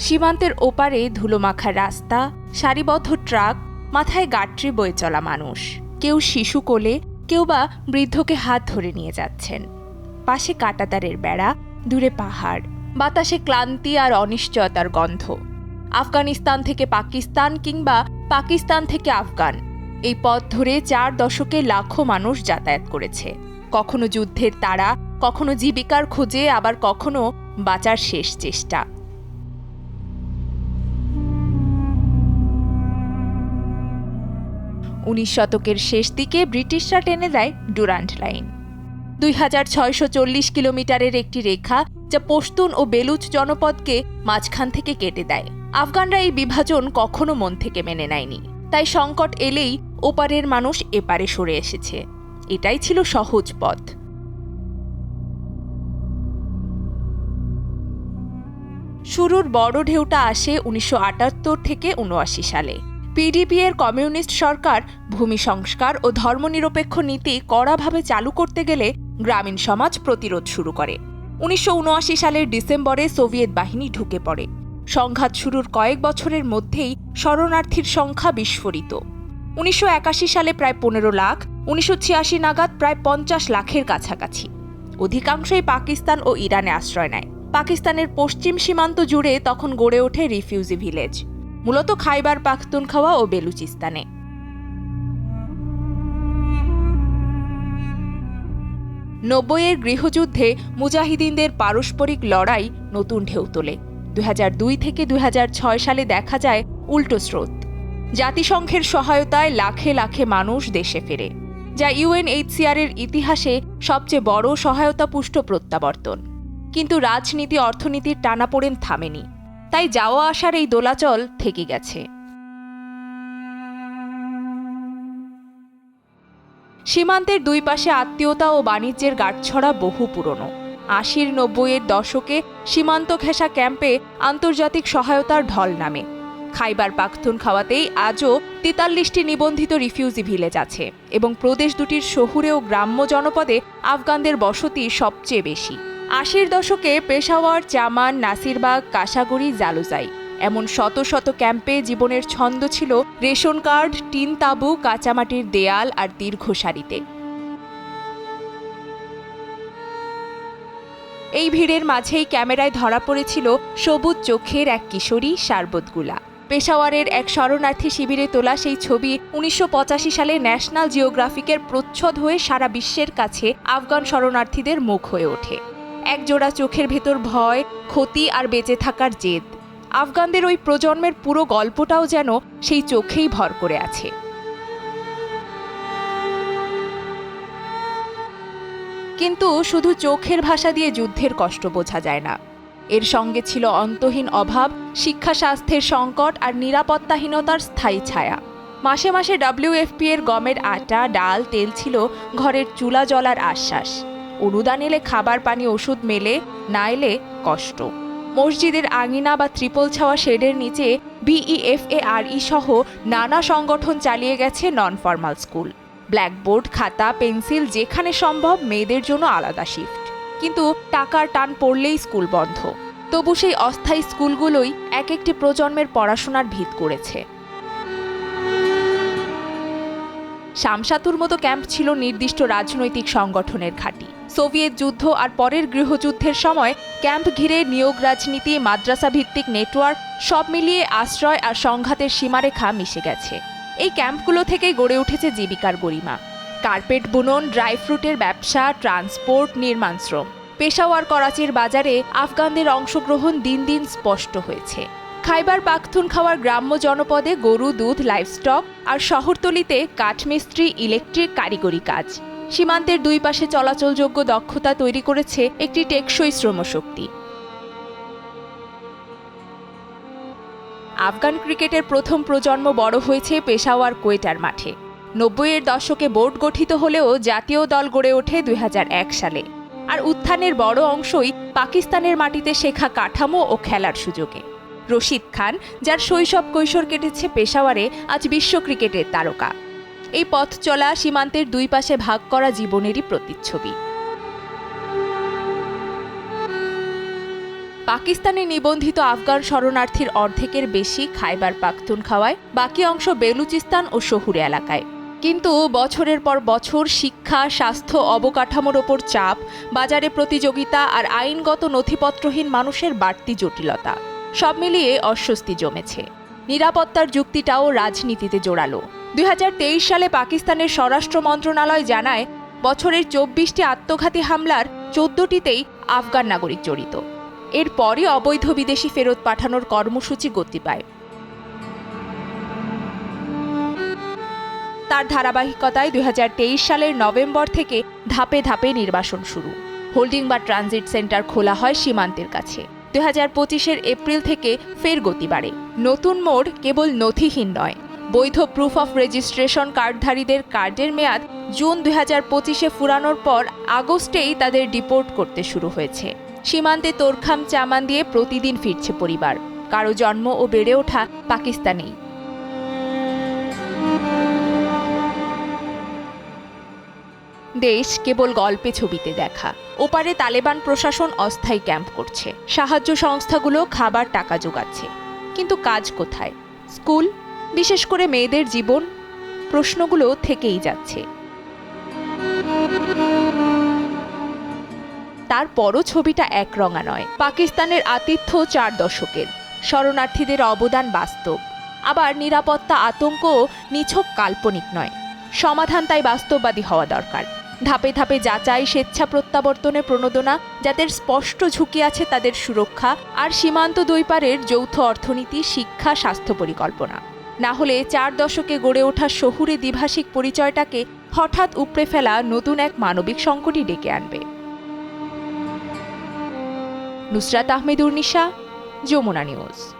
সীমান্তের ওপারে ধুলোমাখা রাস্তা, সারিবদ্ধ ট্রাক, মাথায় গাট্রি বয়ে চলা মানুষ। কেউ শিশু কোলে, কেউ বা বৃদ্ধকে হাত ধরে নিয়ে যাচ্ছেন। পাশে কাটাতারের বেড়া, দূরে পাহাড়, বাতাসে ক্লান্তি আর অনিশ্চয়তার গন্ধ। আফগানিস্তান থেকে পাকিস্তান কিংবা পাকিস্তান থেকে আফগান। এই পথ ধরে চার দশকে লাখো মানুষ যাতায়াত করেছে। কখনো যুদ্ধের তারা কখনো জীবিকার খোঁজে, আবার কখনো বাঁচার শেষ চেষ্টা। উনিশ শতকের শেষ দিকে ব্রিটিশরা টেনে দেয় ডুরান্ট লাইন। দুই হাজার ছয়শো চল্লিশ কিলোমিটারের একটি রেখা যা পশতুন ও বেলুচ জনপদকে মাঝখান থেকে কেটে দেয়। আফগানরা এই বিভাজন কখনো মন থেকে মেনে নেয়নি। তাই সংকট এলেই ওপারের মানুষ এপারে সরে এসেছে। এটাই ছিল সহজ পথ। শুরুর বড় ঢেউটা আসে উনিশশো আটাত্তর থেকে উনআশি সালে। পিডিপি এর কমিউনিস্ট সরকার ভূমি সংস্কার ও ধর্মনিরপেক্ষ নীতি কড়াভাবে চালু করতে গেলে গ্রামীণ সমাজ প্রতিরোধ শুরু করে। উনিশশো উনআশি সালের ডিসেম্বরে সোভিয়েত বাহিনী ঢুকে পড়ে। সংঘাত শুরুর কয়েক বছরের মধ্যেই শরণার্থীর সংখ্যা বিস্ফোরিত। উনিশশো একাশি সালে প্রায় পনেরো লাখ, উনিশশো ছিয়াশি নাগাদ প্রায় পঞ্চাশ লাখের কাছাকাছি। অধিকাংশই পাকিস্তান ও ইরানে আশ্রয় নেয়। পাকিস্তানের পশ্চিম সীমান্ত জুড়ে তখন গড়ে ওঠে রিফিউজি ভিলেজ। মূলত খাইবার পাখতুনখাওয়া ও বেলুচিস্তানে। নব্বইয়ের গৃহযুদ্ধে মুজাহিদিনদের পারস্পরিক লড়াই নতুন ঢেউ তোলে। দুই হাজার দুই থেকে দুই হাজার ছয় সালে দেখা যায় উল্টো স্রোত। জাতিসংঘের সহায়তায় লাখে লাখে মানুষ দেশে ফেরে, যা ইউএনএইচসিআর এর ইতিহাসে সবচেয়ে বড় সহায়তাপুষ্ট প্রত্যাবর্তন। কিন্তু রাজনীতি অর্থনীতির টানাপোড়েন থামেনি। তাই যাওয়া আসার এই দোলাচল থেকে গেছে। সীমান্তের দুই পাশে আত্মীয়তা ও বাণিজ্যের গাঁটছড়া বহু পুরনো। আশির নব্বইয়ের দশকে সীমান্ত ঘেঁষা ক্যাম্পে আন্তর্জাতিক সহায়তার ঢল নামে। খাইবার পাখতুন খাওয়াতেই আজও তেতাল্লিশটি নিবন্ধিত রিফিউজি ভিলেজ আছে এবং প্রদেশ দুটির শহুরে ও গ্রাম্য জনপদে আফগানদের বসতি সবচেয়ে বেশি। আশির দশকে পেশাওয়ার চামান নাসিরবাগ কাশাগুড়ি জালুজাই। এমন শত শত ক্যাম্পে জীবনের ছন্দ ছিল রেশন কার্ড, টিন তাঁবু, কাঁচামাটির দেয়াল আর দীর্ঘ সারিতে এই ভিড়ের মাঝেই ক্যামেরায় ধরা পড়েছিল সবুজ চোখের এক কিশোরী সারবতগুলা পেশাওয়ারের এক শরণার্থী শিবিরে তোলা সেই ছবি উনিশশো পঁচাশি সালে ন্যাশনাল জিওগ্রাফিকের প্রচ্ছদ হয়ে সারা বিশ্বের কাছে আফগান শরণার্থীদের মুখ হয়ে ওঠে। একজোড়া চোখের ভেতর ভয়, ক্ষতি আর বেঁচে থাকার জেদ। আফগানদের ওই প্রজন্মের পুরো গল্পটাও যেন সেই চোখেই ভর করে আছে। কিন্তু শুধু চোখের ভাষা দিয়ে যুদ্ধের কষ্ট বোঝা যায় না। এর সঙ্গে ছিল অন্তহীন অভাব, শিক্ষা স্বাস্থ্যের সংকট আর নিরাপত্তাহীনতার স্থায়ী ছায়া। মাসে মাসে ডাব্লিউএফপি এর গমের আটা, ডাল, তেল ছিল ঘরের চুলা জ্বলার আশ্বাস। অনুদান এলে খাবার, পানি, ওষুধ মেলে, না এলে কষ্ট। মসজিদের আঙিনা বা ত্রিপল ছাওয়া শেডের নিচে বিইএফএআরই সহ নানা সংগঠন চালিয়ে গেছে নন ফর্মাল স্কুল ব্ল্যাকবোর্ড খাতা, পেন্সিল যেখানে সম্ভব মেয়েদের জন্য আলাদা শিফট কিন্তু টাকার টান পড়লেই স্কুল বন্ধ। তবু সেই অস্থায়ী স্কুলগুলোই এক একটি প্রজন্মের পড়াশোনার ভিত করেছে। শামসাতুর মতো ক্যাম্প ছিল নির্দিষ্ট রাজনৈতিক সংগঠনের ঘাঁটি। সোভিয়েত যুদ্ধ আর পরের গৃহযুদ্ধের সময় ক্যাম্প ঘিরে নিয়োগ রাজনীতি মাদ্রাসা ভিত্তিক নেটওয়ার্ক সব মিলিয়ে আশ্রয় আর সংঘাতের সীমারেখা মিশে গেছে। এই ক্যাম্পগুলো থেকেই গড়ে উঠেছে জীবিকার গরিমা। কার্পেট বুনন, ড্রাই ফ্রুটের ব্যবসা, ট্রান্সপোর্ট, নির্মাণ শ্রম। পেশাওয়ার করাচির বাজারে আফগানদের অংশগ্রহণ দিন দিন স্পষ্ট হয়েছে। খাইবার পাখতুন খাওয়ার গ্রাম্য জনপদে গরু, দুধ, লাইভস্টক আর শহরতলিতে কাঠমিস্ত্রি, ইলেকট্রিক কারিগরি কাজ। সীমান্তের দুই পাশে চলাচলযোগ্য দক্ষতা তৈরি করেছে একটি টেকসই শ্রমশক্তি। আফগান ক্রিকেটের প্রথম প্রজন্ম বড় হয়েছে পেশাওয়ার কোয়েটার মাঠে। নব্বইয়ের দশকে বোর্ড গঠিত হলেও জাতীয় দল গড়ে ওঠে দুই হাজার এক সালে। আর উত্থানের বড় অংশই পাকিস্তানের মাটিতে শেখা কাঠামো ও খেলার সুযোগে। রশিদ খান, যার শৈশব কৈশোর কেটেছে পেশাওয়ারে, আজ বিশ্ব ক্রিকেটের তারকা। এই পথ চলা সীমান্তের দুই পাশে ভাগ করা জীবনেরই প্রতিচ্ছবি। পাকিস্তানে নিবন্ধিত আফগান শরণার্থীর অর্ধেকের বেশি খাইবার পাখতুনখাওয়ায় বাকি অংশ বেলুচিস্তান ও শহুরে এলাকায়। কিন্তু বছরের পর বছর শিক্ষা, স্বাস্থ্য অবকাঠামোর ওপর চাপ, বাজারে প্রতিযোগিতা আর আইনগত নথিপত্রহীন মানুষের বাড়তি জটিলতা, সব মিলিয়ে অস্বস্তি জমেছে। নিরাপত্তার যুক্তিটাও রাজনীতিতে জোরালো। দুই হাজার তেইশ সালে পাকিস্তানের স্বরাষ্ট্র মন্ত্রণালয় জানায়, বছরের চব্বিশটি আত্মঘাতী হামলার চোদ্দটিতেই আফগান নাগরিক জড়িত। এরপরই অবৈধ বিদেশি ফেরত পাঠানোর কর্মসূচি গতি পায়। তার ধারাবাহিকতায় দুই হাজার তেইশ সালের নভেম্বর থেকে ধাপে ধাপে নির্বাসন শুরু। হোল্ডিং বা ট্রানজিট সেন্টার খোলা হয় সীমান্তের কাছে। দুই হাজার পঁচিশের এপ্রিল থেকে ফের গতি বাড়ে। নতুন মোড় কেবল নথিহীন নয়। বৈধ প্রুফ অফ রেজিস্ট্রেশন কার্ডধারীদের কার্ডের মেয়াদ জুন দুই হাজার পঁচিশে ফুরানোর পর আগস্টেই তাদের ডিপোর্ট করতে শুরু হয়েছে। সীমান্তে তোরখাম চামান দিয়ে প্রতিদিন ফিরছে পরিবার। কারও জন্ম ও বেড়ে ওঠা পাকিস্তানেই। দেশ কেবল গল্পে ছবিতে দেখা। ওপারে তালেবান প্রশাসন অস্থায়ী ক্যাম্প করছে। সাহায্য সংস্থাগুলো খাবার টাকা জোগাচ্ছে কিন্তু কাজ কোথায়? স্কুল বিশেষ করে মেয়েদের জীবন প্রশ্নগুলো থেকেই যাচ্ছে। তারপরও ছবিটা একরঙা নয়। পাকিস্তানের আতিথ্য চার দশকের। শরণার্থীদের অবদান বাস্তব। আবার নিরাপত্তা আতঙ্ক নিছক কাল্পনিক নয়। সমাধান তাই বাস্তববাদী হওয়া দরকার। ধাপে ধাপে যাচাই, স্বেচ্ছা প্রত্যাবর্তনের প্রণোদনা, যাদের স্পষ্ট ঝুঁকি আছে তাদের সুরক্ষা আর সীমান্ত দুই পারের যৌথ অর্থনীতি, শিক্ষা, স্বাস্থ্য পরিকল্পনা। না হলে চার দশকে গড়ে ওঠা শহুরে দ্বিভাষিক পরিচয়টাকে হঠাৎ উপড়ে ফেলা নতুন এক মানবিক সংকটই ডেকে আনবে। নুসরাত আহমেদুর নিশা যমুনা নিউজ।